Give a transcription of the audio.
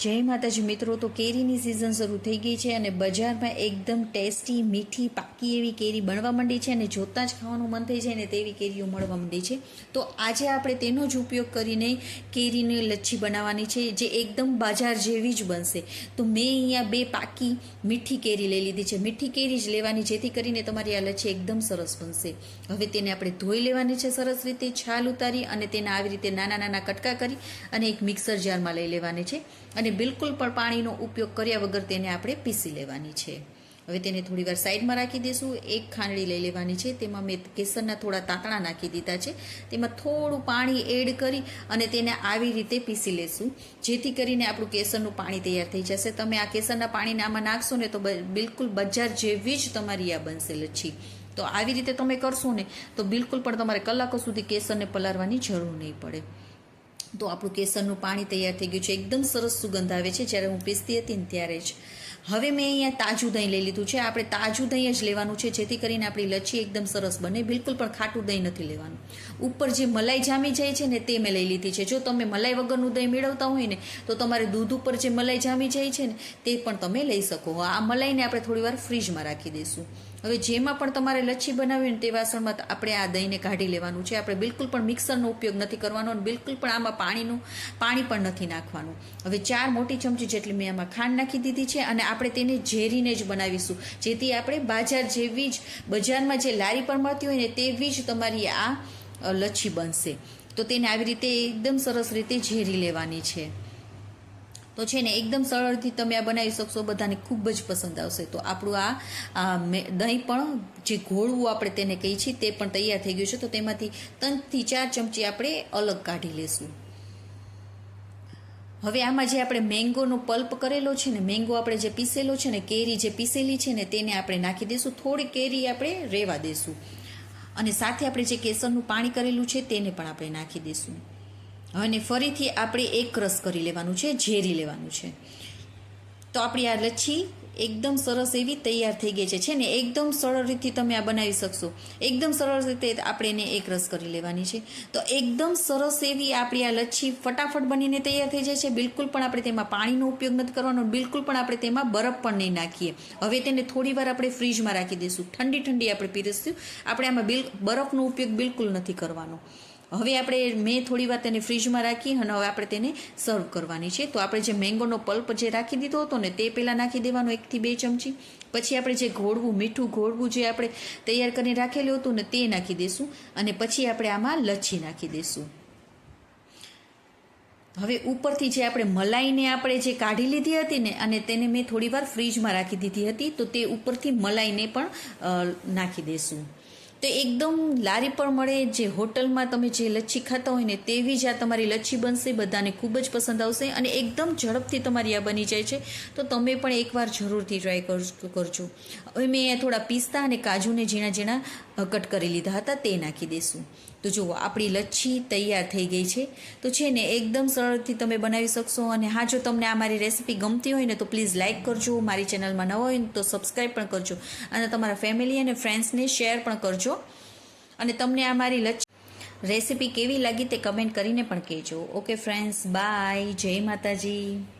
જય માતાજી મિત્રો, તો કેરીની સિઝન શરૂ થઈ ગઈ છે અને બજારમાં એકદમ ટેસ્ટી, મીઠી, પાકી એવી કેરી બનવા માંડી છે અને જોતાં જ ખાવાનું મન થઈ જાય ને તેવી કેરીઓ મળવા માંડી છે. તો આજે આપણે તેનો જ ઉપયોગ કરીને કેરીની લચ્છી બનાવવાની છે, જે એકદમ બાજાર જેવી જ બનશે. તો મેં અહીંયા બે પાકી મીઠી કેરી લઈ લીધી છે. મીઠી કેરી જ લેવાની, જેથી કરીને તમારી આ લચ્છી એકદમ સરસ બનશે. હવે તેને આપણે ધોઈ લેવાની છે સરસ રીતે, છાલ ઉતારી અને તેના આવી રીતે નાના નાના કટકા કરી અને એક મિક્સર જારમાં લઈ લેવાની છે. અને બિલકુલ પણ પાણીનો ઉપયોગ કર્યા વગર તેને આપણે પીસી લેવાની છે. હવે તેને થોડીવાર સાઈડમાં રાખી દઈશું એક ખાંડડી લઈ લેવાની છે. તેમાં મેં કેસરના થોડા તાંતણા નાખી દીધા છે. તેમાં થોડું પાણી એડ કરી અને તેને આવી રીતે પીસી લેશું. જેથી કરીને આપણું કેસરનું પાણી તૈયાર થઈ જશે. તમે આ કેસરના પાણીને આમાં નાખશો ને તો બિલકુલ બજાર જેવી જ તમારી આ બનશે લચ્છી. તો આવી રીતે તમે કરશો ને તો બિલકુલ પણ તમારે કલાકો સુધી કેસરને પલાળવાની જરૂર નહીં પડે. તો આપણું કેસરનું પાણી તૈયાર થઈ ગયું છે. એકદમ સરસ સુગંધ આવે છે. જ્યારે હું પીસતી હતી ને ત્યારે જ. હવે મેં અહીંયા તાજું દહીં લઈ લીધું છે. આપણે તાજું દહીં જ લેવાનું છે. જેથી કરીને આપણી લચ્છી એકદમ સરસ બને. બિલકુલ પણ ખાટું દહીં નથી લેવાનું. ઉપર જે મલાઈ જામી જાય છે ને તે મેં લઈ લીધી છે. જો તમે મલાઈ વગરનું દહીં મેળવતા હોય ને, તો તમારે દૂધ ઉપર જે મલાઈ જામી જાય છે ને, તે પણ તમે લઈ શકો. આ મલાઈને આપણે થોડીવાર ફ્રીજમાં રાખી દઈશું. હવે જેમાં પણ તમારે લચ્છી બનાવી ને તે વાસણમાં આપણે આ દહીંને કાઢી લેવાનું છે. આપણે બિલકુલ પણ મિક્સરનો ઉપયોગ નથી કરવાનો અને બિલકુલ પણ આમાં પાણીનું, પાણી પણ નથી નાખવાનું. હવે ચાર મોટી ચમચી જેટલી મેં આમાં ખાંડ નાખી દીધી છે અને આપણે તેને ઝેરીને જ બનાવીશું. જેથી આપણે બાજાર જેવી જ, બજારમાં જે લારી પર મળતી હોય ને તેવી જ તમારી આ લચ્છી બનશે. તો તેને આવી રીતે એકદમ સરસ રીતે ઝેરી લેવાની છે. તો છે ને એકદમ સરળથી તમે આ બનાવી શકશો, બધાને ખૂબ જ પસંદ આવશે. તો આપણું આ દહીં પણ જે ઘોળવું આપણે તેને કહીએ છીએ, તે પણ તૈયાર થઈ ગયું છે. તો તેમાંથી ત્રણથી ચાર ચમચી આપણે અલગ કાઢી લેશું. હવે આમાં જે આપણે મેંગોનો પલ્પ કરેલો છે ને, મેંગો આપણે જે પીસેલો છે ને, કેરી જે પીસેલી છે ને, તેને આપણે નાખી દઈશું થોડી કેરી આપણે રેવા દઈશું અને સાથે આપણે જે કેસરનું પાણી કરેલું છે, તેને પણ આપણે નાખી દઈશું અને ફરીથી આપણે એક રસ કરી લેવાનું છે, ઝેરી લેવાનું છે. તો આપણી આ લચ્છી એકદમ સરસ એવી તૈયાર થઈ ગઈ છે છે ને? એકદમ સરળ રીતથી તમે આ બનાવી શકશો. એકદમ સરળ રીતે આપણે એને એક રસ કરી લેવાની છે. તો એકદમ સરસ એવી આપણી આ લચ્છી ફટાફટ બનીને તૈયાર થઈ જાય છે. બિલકુલ પણ આપણે તેમાં પાણીનો ઉપયોગ નથી કરવાનો, બિલકુલ પણ આપણે તેમાં બરફ પણ નહીં નાખીએ. હવે તેને થોડી વાર આપણે ફ્રીજમાં રાખી દઈશું. ઠંડી ઠંડી આપણે પીરસશું. આપણે આમાં બિલ, બરફનો ઉપયોગ બિલકુલ નથી કરવાનો. હવે આપણે મેં થોડી વાર તેને ફ્રીજમાં રાખી અને હવે આપણે તેને સર્વ કરવાની છે. તો આપણે જે મેંગોનો પલ્પ જે રાખી દીધો હતો ને તે પહેલાં નાખી દેવાનો એકથી બે ચમચી. પછી આપણે જે ઘોળવું, મીઠું ઘોળવું જે આપણે તૈયાર કરીને રાખેલું હતું ને તે નાખી દઈશું અને પછી આપણે આમાં લચ્છી નાખી દઈશું હવે ઉપરથી જે આપણે મલાઈને આપણે જે કાઢી લીધી હતી ને અને તેને મેં થોડી વાર ફ્રીજમાં રાખી દીધી હતી, તો તે ઉપરથી મલાઈને પણ નાખી દઈશું તો એકદમ લારી પર મળે જે હોટલમાં તમે જે લચ્છી ખાતા હોય ને તેવી જ આ તમારી લચ્છી બનશે, બધાને ખૂબ જ પસંદ આવશે અને એકદમ ઝડપથી તમારી આ બની જાય છે. તો તમે પણ એકવાર જરૂરથી ટ્રાય કરજો. હવે મેં થોડા પિસ્તા અને કાજુને ઝીણા ઝીણા કટ કરી લીધા હતા, તે નાખી દઈશું તો જુઓ, આપણી લચ્છી તૈયાર થઈ ગઈ છે. તો છે ને, એકદમ સરળથી તમે બનાવી શકશો અને હા, જો તમને આ મારી રેસીપી ગમતી હોય ને, તો પ્લીઝ લાઇક કરજો, મારી ચેનલમાં ન હોય તો સબસ્ક્રાઈબ પણ કરજો અને તમારા ફેમિલી અને ફ્રેન્ડ્સને શેર પણ કરજો. અને તમને આ મારી લચ્છી રેસીપી કેવી લાગી તે કમેન્ટ કરીને પણ કહેજો. ઓકે ફ્રેન્ડ્સ, બાય, જય માતાજી.